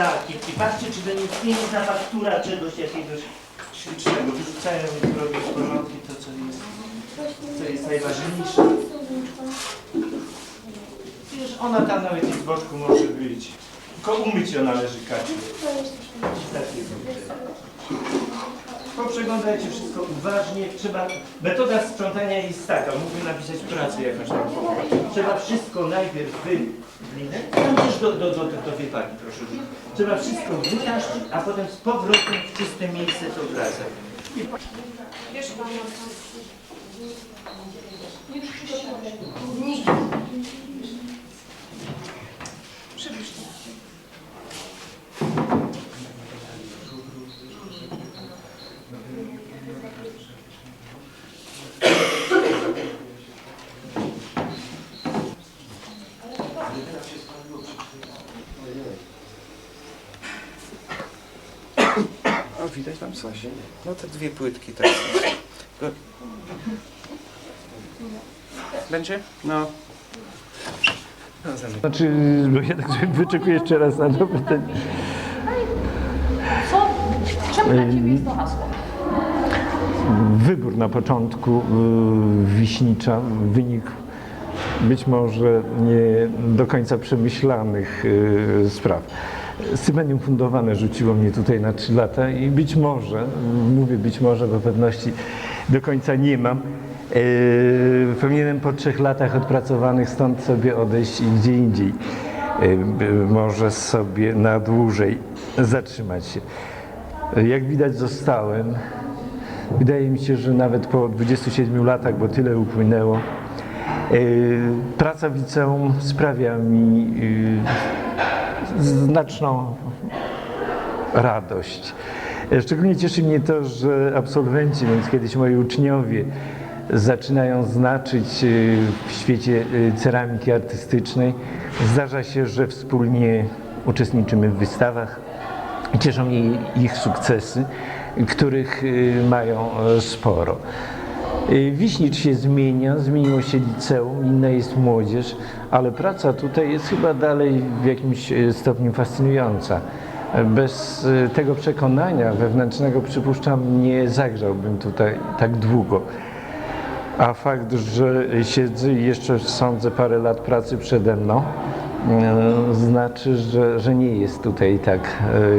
czy to nie nie jest na faktura czegoś jakiegoś ślicznego. Wyrzucają i robią porządki to, co jest, co jest najważniejsze. Wiesz, ona tam nawet i z boczku może być. Tylko umyć ją należy kacie. Poprzeglądajcie wszystko uważnie. Trzeba, metoda sprzątania jest taka, mógłbym napisać pracę jakąś tam. Trzeba wszystko najpierw wy... Tam też do, do, do, do tej paki proszę. Trzeba wszystko wytaszczyć, a potem z powrotem w czyste miejsce to wracać. Wiesz, mama, Przybliż O, widać tam coś. No te dwie płytki tak. Będzie? No. No. Znaczy, bo ja tak wyczekuję jeszcze raz na to pytanie. Co? Czemu dla Ciebie jest to hasło? Wybór na początku y, Wiśnicza wynik być może nie do końca przemyślanych y, spraw. Stypendium fundowane rzuciło mnie tutaj na 3 lata i być może, mówię być może, bo pewności do końca nie mam, y, powinienem po trzech latach odpracowanych stąd sobie odejść i gdzie indziej y, y, może sobie na dłużej zatrzymać się. Jak widać zostałem. Wydaje mi się, że nawet po 27 latach, bo tyle upłynęło, yy, praca w liceum sprawia mi yy, znaczną radość. Szczególnie cieszy mnie to, że absolwenci, więc kiedyś moi uczniowie, zaczynają znaczyć yy, w świecie yy, ceramiki artystycznej. Zdarza się, że wspólnie uczestniczymy w wystawach. Cieszą mnie ich sukcesy, których y, mają e, sporo. Y, Wiśnicz się zmienia, zmieniło się liceum, inna jest młodzież, ale praca tutaj jest chyba dalej w jakimś e, stopniu fascynująca. Bez e, tego przekonania wewnętrznego, przypuszczam, nie zagrzałbym tutaj tak długo. A fakt, że siedzę i jeszcze sądzę parę lat pracy przede mną, e, znaczy, że, że nie jest tutaj tak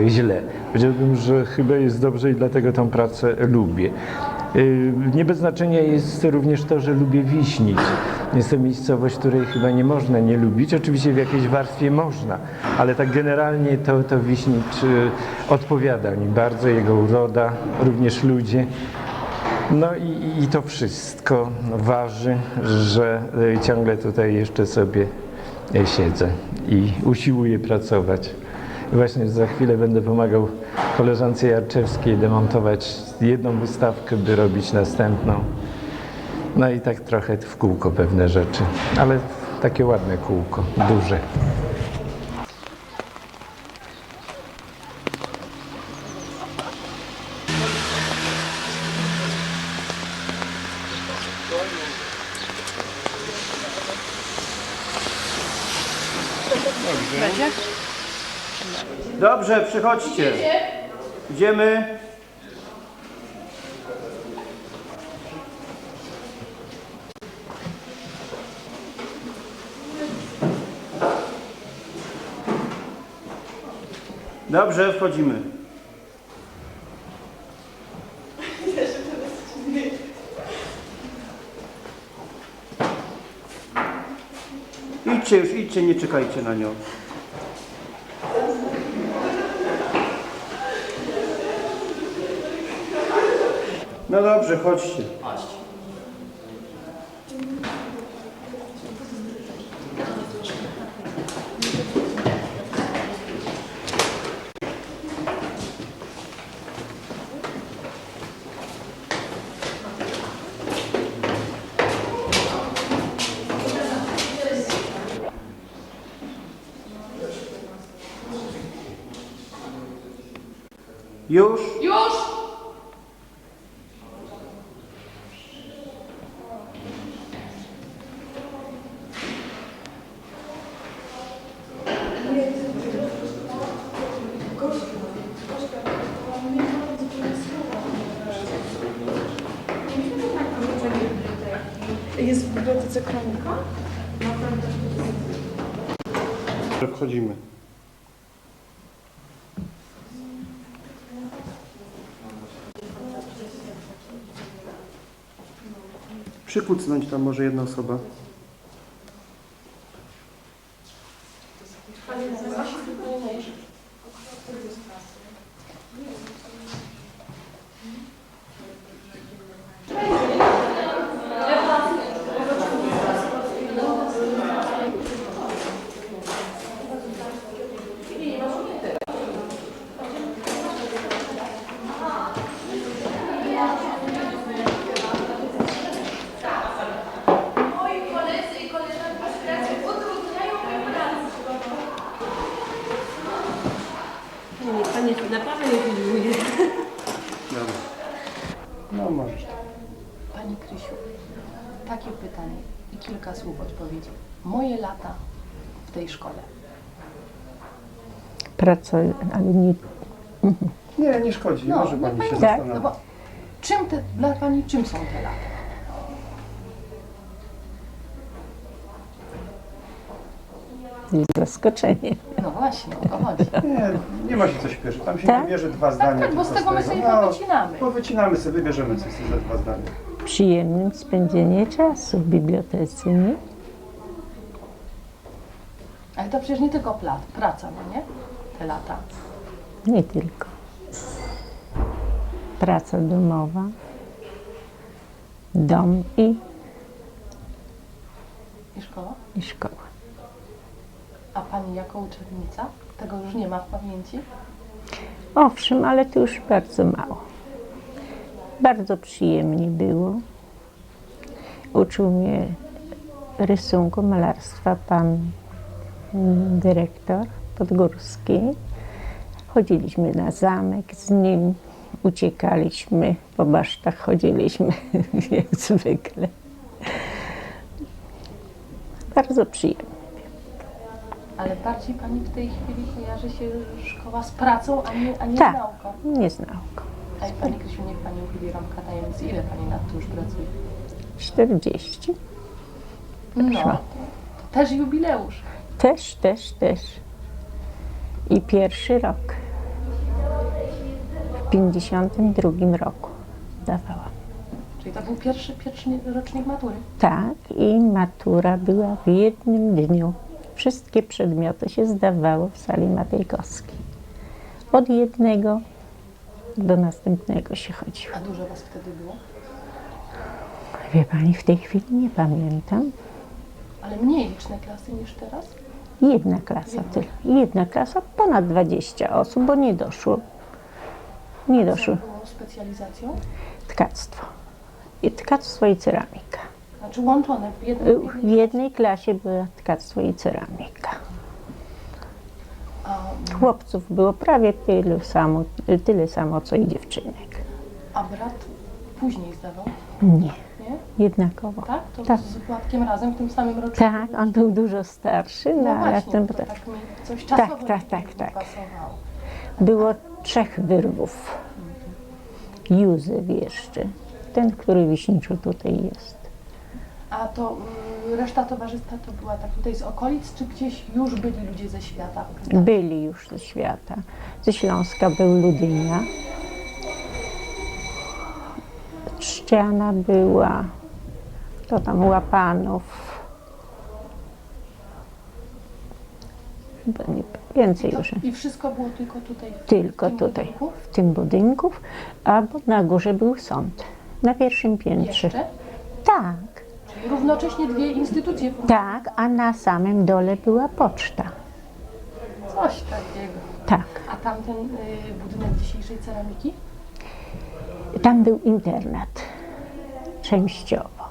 e, źle. Powiedziałbym, że chyba jest dobrze i dlatego tą pracę lubię. E, Nie bez znaczenia jest również to, że lubię Wiśnić. Jest to miejscowość, której chyba nie można nie lubić. Oczywiście w jakiejś warstwie można, ale tak generalnie to, to Wiśnicz e, odpowiada mi bardzo, jego uroda, również ludzie. No i, i to wszystko waży, że y, ciągle tutaj jeszcze sobie y, siedzę i usiłuję pracować. Właśnie za chwilę będę pomagał koleżance Jarczewskiej demontować jedną wystawkę, by robić następną. No i tak trochę w kółko pewne rzeczy, ale takie ładne kółko, duże. Dobrze, przychodźcie. Idziemy. Dobrze, wchodzimy. Idźcie już, idźcie, nie czekajcie na nią. No dobrze, chodźcie. Już? Jest w bibliotece Kronika. Wchodzimy. Przykucnąć tam może jedna osoba. Moi koledzy i koleżanki z pracy utrudniają mi pracę. Nie, pani naprawdę nie filmuje. Dobra. No możesz. Pani Krysiu, takie pytanie i kilka słów odpowiedzi. Moje lata w tej szkole. Pracuję, ale nie, Nie, nie szkodzi. może niech pani się zastanowić. No bo czym te, dla Pani czym są te lata? nie zaskoczenie. No właśnie, o to chodzi. Nie, nie ma się co śpieszyć. Tam się Tak? wybierze dwa zdania. tak, bo z tylko tego my sobie powycinamy. Powycinamy sobie, wybierzemy coś za dwa zdania. Przyjemnym spędzenie czasu w bibliotece, nie? Ale to przecież nie tylko pla, praca, no nie? Te lata. Nie tylko. Praca domowa, dom i, I szkoła. i szkoła. A Pani jako uczennica? Tego już nie ma w pamięci? Owszem, ale to już bardzo mało. Bardzo przyjemnie było. Uczył mnie rysunku, malarstwa pan mm, dyrektor Podgórski. Chodziliśmy na zamek z nim, uciekaliśmy, po basztach chodziliśmy jak zwykle. Bardzo przyjemnie. Ale bardziej Pani w tej chwili kojarzy się szkoła z pracą, a nie, a nie Tak. z nauką. Nie z nauką. Pani Krysiu, niech Pani uchyli rąbka tajemnicy. Ile Pani nad tym już pracuje? 40. No, to też jubileusz. Też, też, też. I pierwszy rok. W 52 roku dawałam. Czyli to był pierwszy, pierwszy rocznik matury. Tak, i matura była w jednym dniu. Wszystkie przedmioty się zdawało w sali Matejkowskiej. Od jednego do następnego się chodziło. A dużo Was wtedy było? Wie pani, w tej chwili nie pamiętam. Ale mniej liczne klasy niż teraz? Jedna klasa tyle. Jedna klasa, ponad 20 osób, bo nie doszło. Nie Co doszło. było specjalizacją? Tkactwo. I tkactwo i ceramika. Znaczy łączone w jednym... W jednej klasie była tkactwo i ceramika. Chłopców było prawie tyle samo, tyle samo co i dziewczynek. a brat później zdawał, Nie, nie? jednakowo. Tak? To Tak. z Władkiem razem w tym samym roczniku? Tak, on był dużo starszy, no, No właśnie, to potem tak mi coś czasowo tak, tak, tak. pasowało. było trzech wyrwów. Józef jeszcze, ten, który Wiśniczu tutaj jest. A to y, reszta towarzystwa to była tak tutaj z okolic, czy gdzieś już byli ludzie ze świata? Byli już ze świata. Ze Śląska był Ludynia. Trzciana była, to tam Łapanów. Chyba nie, więcej To, już. I wszystko było tylko tutaj? w Tylko tym tutaj, budynku? w tym budynku, a na górze był sąd. Na pierwszym piętrze. Jeszcze? Tak, równocześnie dwie instytucje tak, a na samym dole była poczta. Coś takiego. Tak. A tamten y, budynek dzisiejszej ceramiki? Tam był internat. Częściowo.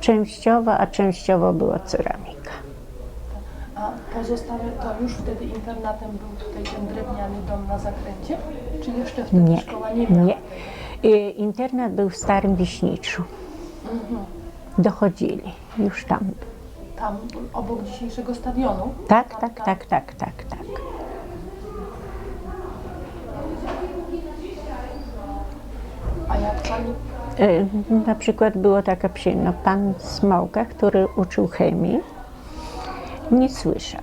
Częściowo, a częściowo była ceramika. A pozostałe to już wtedy internatem był tutaj ten drewniany dom na zakręcie? Czy jeszcze wtedy Nie, szkoła nie była? nie. Y, Internat był w Starym Wiśniczu. Dochodzili już tam. Tam obok dzisiejszego stadionu? Tak, tak, tak, tak, tak, tak. A jak pani E, Na przykład było taka przyjemność, pan Smołka, który uczył chemii, nie słyszał.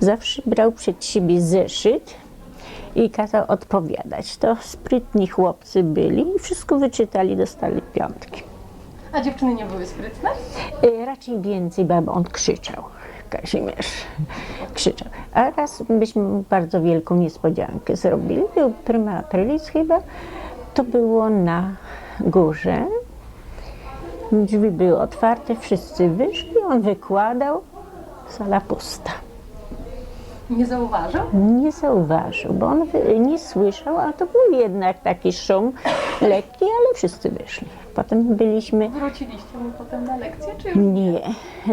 Zawsze brał przed siebie zeszyt i kazał odpowiadać. To sprytni chłopcy byli i wszystko wyczytali, dostali piątki. A dziewczyny nie były sprytne? E, Raczej więcej, bo on krzyczał. Kazimierz krzyczał. A raz byśmy mu bardzo wielką niespodziankę zrobili. Był prima aprilis chyba. To było na górze. Drzwi były otwarte, wszyscy wyszli. On wykładał. Sala pusta. Nie zauważył? Nie zauważył, bo on nie słyszał, a to był jednak taki szum lekki, ale wszyscy wyszli. Potem byliśmy Wróciliście mu potem na lekcję, czy już Nie,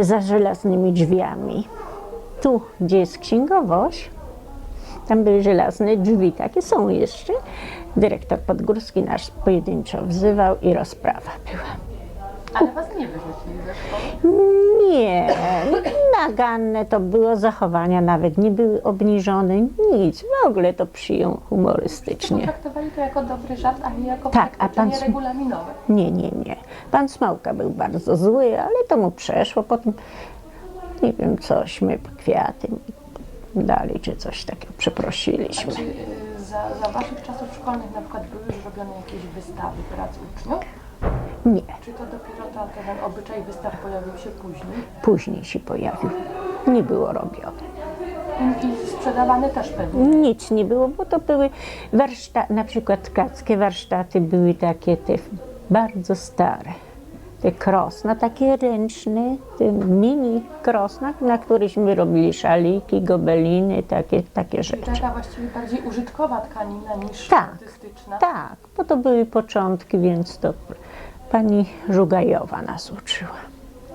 za żelaznymi drzwiami. Tu, gdzie jest księgowość, tam były żelazne drzwi, takie są jeszcze. Dyrektor Podgórski nas pojedynczo wzywał i rozprawa była. Ale was nie wyrzucili ze szkoły? Nie, naganne to było, zachowania nawet nie były obniżone, nic. W ogóle to przyjął humorystycznie. Potraktowali to jako dobry żart, a nie jako Tak, a pan Sm- regulaminowe. Nie, nie, nie. Pan Smołka był bardzo zły, ale to mu przeszło. Potem, nie wiem, cośmy, kwiaty dali, czy coś takiego, przeprosiliśmy. Czy y, za, za waszych czasów szkolnych na przykład były już robione jakieś wystawy prac uczniów? Nie, Czy to dopiero ta, ten obyczaj wystaw pojawił się później? później się pojawił. Nie było robione. I, sprzedawane też pewnie. Nic nie było, bo to były warsztaty, na przykład tkackie warsztaty były takie te bardzo stare. Te krosna, takie ręczne, te mini krosna, na którychśmy robili szaliki, gobeliny, takie, takie rzeczy. Taka właściwie bardziej użytkowa tkanina niż Tak. artystyczna. Tak, bo to były początki, więc to pani Żugajowa nas uczyła.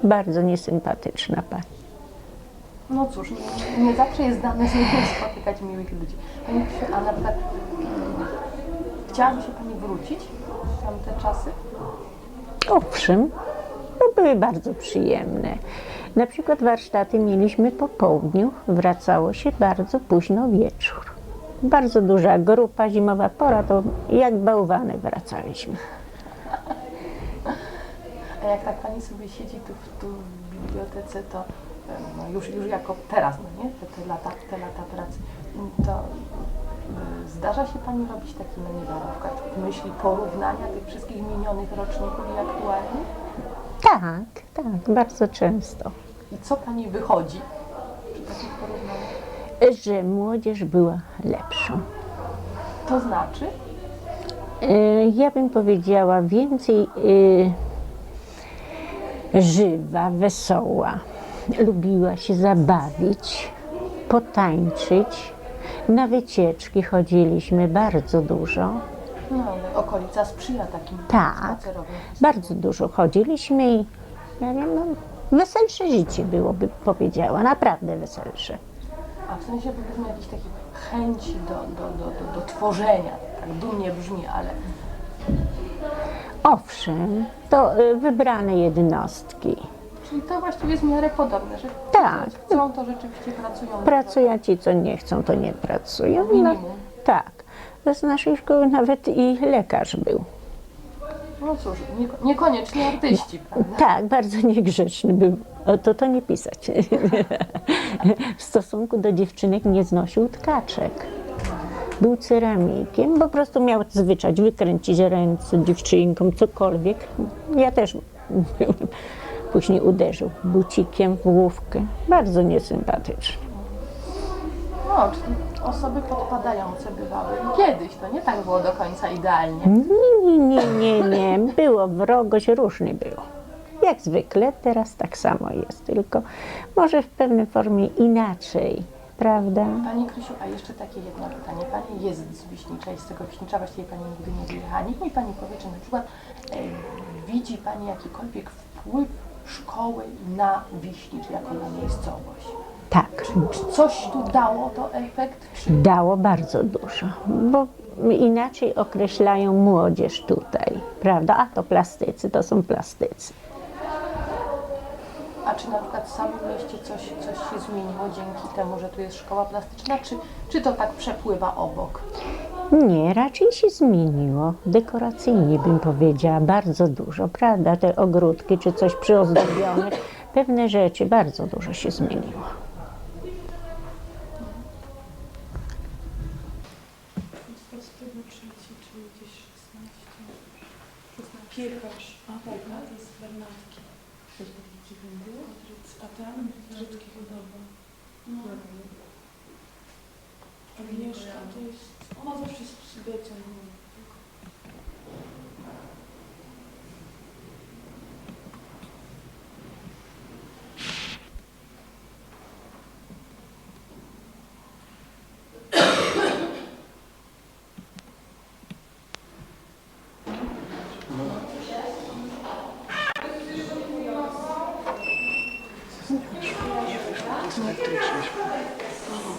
Bardzo niesympatyczna pani. No cóż, nie, nie zawsze jest dane nimi spotykać miłych ludzi. Pani Krzysiu, a na przykład mm, chciałaby się Pani wrócić w tamte czasy? Owszem, to były bardzo przyjemne. Na przykład warsztaty mieliśmy po południu, wracało się bardzo późno wieczór. Bardzo duża grupa, zimowa pora, to jak bałwany wracaliśmy. A jak tak Pani sobie siedzi tu, w- tu w bibliotece, to no już, już jako teraz, no nie? Te, te, lata, te lata pracy, to y, zdarza się Pani robić taki, wiem, na przykład myśli porównania tych wszystkich minionych roczników i aktualnych? Tak, tak, bardzo często. I co Pani wychodzi przy takich porównaniach? Że młodzież była lepszą. To znaczy? E, Ja bym powiedziała więcej e, żywa, wesoła. Lubiła się zabawić, potańczyć. Na wycieczki chodziliśmy bardzo dużo. No, ale okolica sprzyja takim Tak. spacerowym. Bardzo dużo chodziliśmy i ja wiem, no, weselsze życie było, by powiedziała, naprawdę weselsze. A w sensie powiedzmy jakiejś takiej chęci do, do, do, do, do tworzenia. Tak dumnie brzmi, ale Owszem, to e, wybrane jednostki. czyli to właściwie jest w miarę podobne, że Tak. chcą to rzeczywiście pracują. Pracują ci, co nie chcą, to nie pracują. No, tak. Z naszej szkoły nawet i lekarz był. No cóż, nieko- niekoniecznie artyści, prawda? Tak, bardzo niegrzeczny był. O, to to nie pisać. w stosunku do dziewczynek nie znosił tkaczek. Był ceramikiem, po prostu miał zwyczaj wykręcić ręce dziewczynkom, cokolwiek. Ja też później uderzył bucikiem w główkę. Bardzo niesympatyczny. No, czyli osoby podpadające bywały. Kiedyś to nie tak było do końca idealnie. Nie, nie, nie, nie, nie. Było wrogość, różnie było. Jak zwykle, teraz tak samo jest, tylko może w pewnej formie inaczej, prawda? Pani Krysiu, a jeszcze takie jedno pytanie. Pani jest z Wiśnicza i z tego Wiśnicza właściwie Pani nigdy nie wyjechała. Niech mi Pani powie, czy na przykład e, widzi Pani jakikolwiek wpływ szkoły na Wiśnicz jako na miejscowość? Tak, Czy coś tu dało to efekt? Czy dało bardzo dużo, bo inaczej określają młodzież tutaj, prawda? A to plastycy, to są plastycy. A czy na przykład w samym mieście coś, coś się zmieniło dzięki temu, że tu jest szkoła plastyczna, czy, czy to tak przepływa obok? Nie, raczej się zmieniło. Dekoracyjnie bym powiedziała, bardzo dużo, prawda? Te ogródki czy coś przyozdobione, pewne rzeczy, bardzo dużo się zmieniło. Piekarz. A tak, to jest Bernatki. A tam Brzydki Chodowa. No. Agnieszka to jest... Ona zawsze jest przy Becią.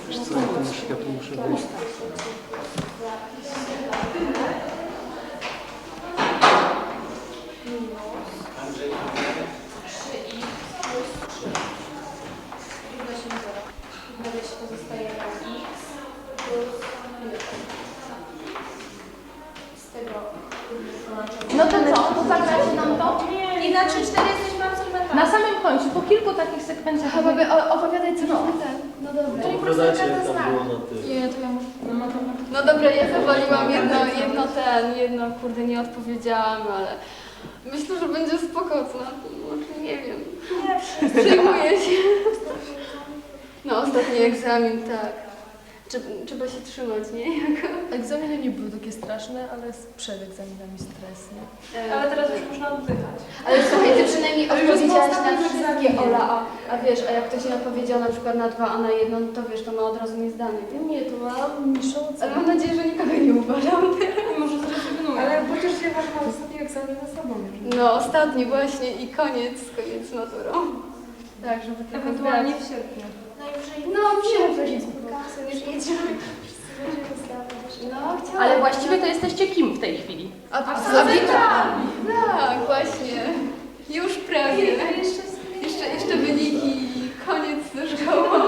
Wiesz co, ja tu muszę, ja tu muszę wyjść. No to co? To zagracie nam to? I na 3-4 jesteśmy absolwentami. Na samym końcu, po kilku takich sekwencjach, Chyba by o- opowiadać co no. ten. No dobra. To jak tam było na tym. Nie, to ja muszę. No dobra, ja zawaliłam jedno, jedno ten, jedno kurde nie odpowiedziałam, ale myślę, że będzie spoko, co na tym, może nie wiem. Nie, Przejmuję się. No ostatni egzamin, tak. Trzeba, trzeba się trzymać, nie? Jako, egzaminy nie były takie straszne, ale przed egzaminami stres, nie? ale teraz już można oddychać. Ale słuchaj, ty przynajmniej Ale już odpowiedziałaś na ostatnim wszystkie, egzaminie. Ola, a, a wiesz, a jak ktoś nie odpowiedział na przykład na dwa, a na jedno, no to wiesz, to ma od razu niezdanie. Nie, to mam niższą Ale mam nadzieję, że nikogo nie uważam. Może zrezygnuję. Ale chociaż się masz na ostatni egzamin za sobą. No, ostatni właśnie i koniec, koniec z maturą. Tak, żeby tylko Ewentualnie w sierpniu. No, przyjemnie że. Wszyscy. No. no ale właściwie to jesteście kim w tej chwili? A to Tak, właśnie. Już prawie. Jeszcze, jeszcze wyniki. Koniec do szkoły.